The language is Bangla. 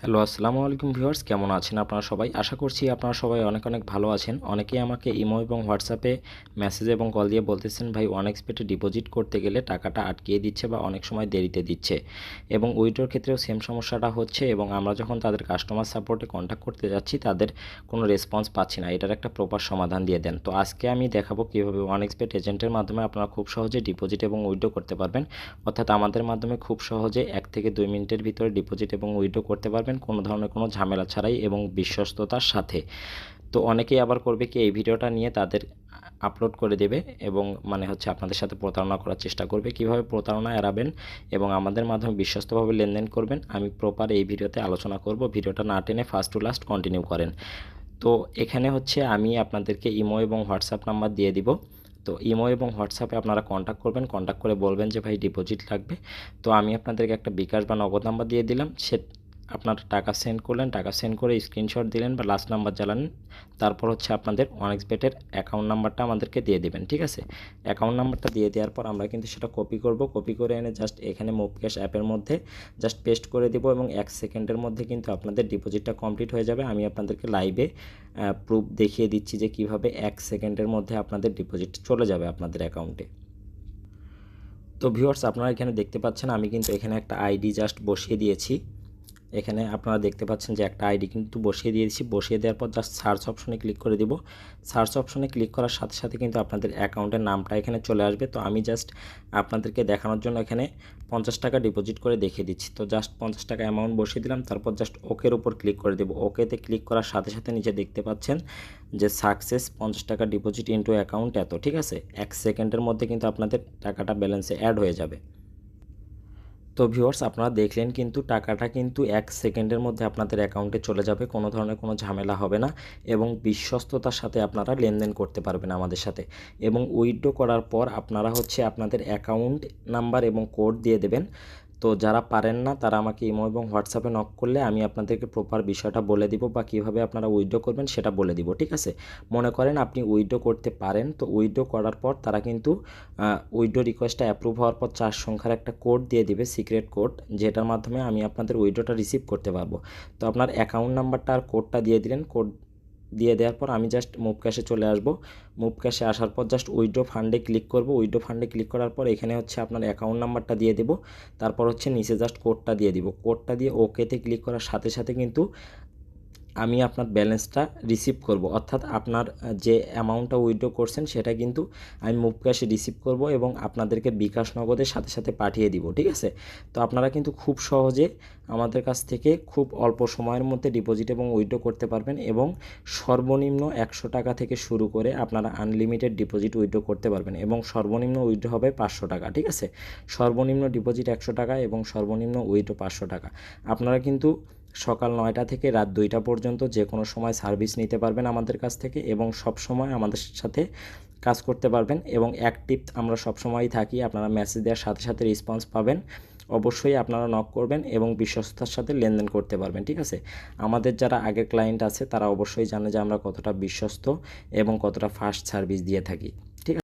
হ্যালো, আসসালামু আলাইকুম ভিউয়ার্স, কেমন আছেন আপনারা সবাই? আশা করছি আপনারা সবাই অনেক অনেক ভালো আছেন। অনেকেই আমাকে ইমো এবং হোয়াটসঅ্যাপে মেসেজ এবং কল দিয়ে বলতেছেন, ভাই অনএক্সপেক্টে ডিপোজিট করতে গেলে টাকাটা আটকিয়ে দিচ্ছে বা অনেক সময় দেরিতে দিচ্ছে। এবং উইড্রোর ক্ষেত্রেও সেম সমস্যাটা হচ্ছে এবং আমরা যখন তাদের কাস্টমার সাপোর্টে কন্ট্যাক্ট করতে যাচ্ছি, তাদের কোনো রেসপন্স পাচ্ছি না। এটার একটা প্রপার সমাধান দিয়ে দেন। তো আজকে আমি দেখাবো কীভাবে অনএক্সপেক্ট এজেন্টের মাধ্যমে আপনারা খুব সহজে ডিপোজিট এবং উইড্রো করতে পারবেন। অর্থাৎ আমাদের মাধ্যমে খুব সহজে এক থেকে দুই মিনিটের ভিতরে ডিপোজিট এবং উইড্রো করতে পারবেন। কোনো ধরনের কোনো ঝামেলা ছাড়াই এবং বিশ্বস্ততার সাথে। তো অনেকেই আবার করবে কি, এই ভিডিওটা নিয়ে তাদের আপলোড করে দেবে এবং মানে হচ্ছে আপনাদের সাথে প্রতারণা করার চেষ্টা করবে। কীভাবে প্রতারণা এড়াবেন এবং আমাদের মাধ্যমে বিশ্বস্তভাবে লেনদেন করবেন, আমি প্রপার এই ভিডিওতে আলোচনা করব। ভিডিওটা না টেনে ফার্স্ট টু লাস্ট কন্টিনিউ করেন। তো এখানে হচ্ছে আমি আপনাদেরকে ইমো এবং হোয়াটসঅ্যাপ নাম্বার দিয়ে দিব। তো ইমো এবং হোয়াটসঅ্যাপে আপনারা কন্ট্যাক্ট করবেন কন্ট্যাক্ট করে বলবেন যে, ভাই ডিপোজিট লাগবে। তো আমি আপনাদেরকে একটা বিকাশ বা নগদ নাম্বার দিয়ে দিলাম। সে আপনারা টাকা সেন্ড করলেন, টাকা সেন্ড করে স্ক্রিনশট দিলেন বা লাস্ট নাম্বার জ্বালালেন, তারপর হচ্ছে আপনাদের অনেক্সবেটের অ্যাকাউন্ট নাম্বারটা আমাদেরকে দিয়ে দেবেন, ঠিক আছে? অ্যাকাউন্ট নাম্বারটা দিয়ে দেওয়ার পর আমরা কিন্তু সেটা কপি করব কপি করে এনে জাস্ট এখানে মুভ ক্যাশ অ্যাপের মধ্যে জাস্ট পেস্ট করে দেবো এবং এক সেকেন্ডের মধ্যে কিন্তু আপনাদের ডিপোজিটটা কমপ্লিট হয়ে যাবে। আমি আপনাদেরকে লাইভে প্রুফ দেখিয়ে দিচ্ছি যে কীভাবে এক সেকেন্ডের মধ্যে আপনাদের ডিপোজিট চলে যাবে আপনাদের অ্যাকাউন্টে তো ভিউয়ার্স আপনারা এখানে দেখতে পাচ্ছেন, আমি কিন্তু এখানে একটা আইডি জাস্ট বসিয়ে দিয়েছি। এখানে আপনারা দেখতে পাচ্ছেন যে একটা আইডি কিন্তু বসিয়ে দিয়েছি। বসিয়ে দেওয়ার পর জাস্ট সার্চ অপশনে ক্লিক করে দিব। সার্চ অপশনে ক্লিক করার সাথে সাথে কিন্তু আপনাদের অ্যাকাউন্টের নামটা এখানে চলে আসবে। তো আমি জাস্ট আপনাদেরকে দেখানোর জন্য এখানে পঞ্চাশ টাকা ডিপোজিট করে দেখিয়ে দিচ্ছি। তো জাস্ট পঞ্চাশ টাকা অ্যামাউন্ট বসিয়ে দিলাম। তারপর জাস্ট ওকের উপর ক্লিক করে দেবো। ওকেতে ক্লিক করার সাথে সাথে নিচে দেখতে পাচ্ছেন যে সাকসেস পঞ্চাশ টাকা ডিপোজিট ইন্টু অ্যাকাউন্ট এত, ঠিক আছে? এক সেকেন্ডের মধ্যে কিন্তু আপনাদের টাকাটা ব্যালেন্সে অ্যাড হয়ে যাবে। তো ভিউয়ার্স আপনারা দেখলেন কিন্তু টাকাটা কিন্তু এক সেকেন্ডের মধ্যে আপনাদের অ্যাকাউন্টে চলে যাবে, কোনো ধরনের কোনো ঝামেলা হবে না এবং বিশ্বস্ততার সাথে আপনারা লেনদেন করতে পারবেন আমাদের সাথে। এবং উইথড্র করার পর আপনারা হচ্ছে আপনাদের অ্যাকাউন্ট নাম্বার এবং কোড দিয়ে দেবেন। তো যারা পারেন না, তারা আমাকে ইমো এবং হোয়াটসঅ্যাপে নক করলে আমি আপনাদেরকে প্রপার বিষয়টা বলে দিব বা কীভাবে আপনারা উইথড্র করবেন সেটা বলে দিব, ঠিক আছে? মনে করেন আপনি উইথড্র করতে পারেন, তো উইথড্র করার পর তারা কিন্তু উইথড্র রিকোয়েস্টটা অ্যাপ্রুভ হওয়ার পর চার সংখ্যার একটা কোড দিয়ে দিবে সিক্রেট কোড যেটার মাধ্যমে আমি আপনাদের উইথড্রটা রিসিভ করতে পারব। তো আপনার অ্যাকাউন্ট নাম্বারটা আর কোডটা দিয়ে দিলেন কোড দিয়ে দেওয়ার পর আমি জাস্ট মুভ ক্যাশে চলে আসব। মুভ ক্যাশে আসার পর জাস্ট উইড্রো ফান্ডে ক্লিক করব। উইড্রো ফান্ডে ক্লিক করার পর এখানে হচ্ছে আপনার অ্যাকাউন্ট নাম্বারটা দিয়ে দেব। তারপর হচ্ছে নিচে জাস্ট কোডটা দিয়ে দিব। কোডটা দিয়ে ওকেতে ক্লিক করার সাথে সাথে কিন্তু আমি আপনার ব্যালেন্সটা রিসিভ করব। অর্থাৎ আপনার যে অ্যামাউন্টটা উইথড্র করছেন, সেটা কিন্তু আমি মুভ ক্যাশে রিসিভ করব এবং আপনাদেরকে বিকাশ নগদের সাথে সাথে পাঠিয়ে দিব, ঠিক আছে? তো আপনারা কিন্তু খুব সহজে আমাদের কাছ থেকে খুব অল্প সময়ের মধ্যে ডিপোজিট এবং উইথড্র করতে পারবেন এবং সর্বনিম্ন একশো টাকা থেকে শুরু করে আপনারা আনলিমিটেড ডিপোজিট উইথড্র করতে পারবেন এবং সর্বনিম্ন উইথড্র হবে পাঁচশো টাকা, ঠিক আছে? সর্বনিম্ন ডিপোজিট একশো টাকা এবং সর্বনিম্ন উইথড্র পাঁচশো টাকা। আপনারা কিন্তু সকাল নয়টা থেকে রাত দুইটা পর্যন্ত যে কোনো সময় সার্ভিস নিতে পারবেন আমাদের কাছ থেকে এবং সব সময় আমাদের সাথে কাজ করতে পারবেন এবং অ্যাক্টিভ আমরা সব সময়ই থাকি, আপনারা মেসেজ দেওয়ার সাথে সাথে রেসপন্স পাবেন। অবশ্যই আপনারা নক করবেন এবং বিশ্বস্ততার সাথে লেনদেন করতে পারবেন, ঠিক আছে? আমাদের যারা আগের ক্লায়েন্ট আছে তারা অবশ্যই জানে যে আমরা কতটা বিশ্বস্ত এবং কতটা ফাস্ট সার্ভিস দিয়ে থাকি।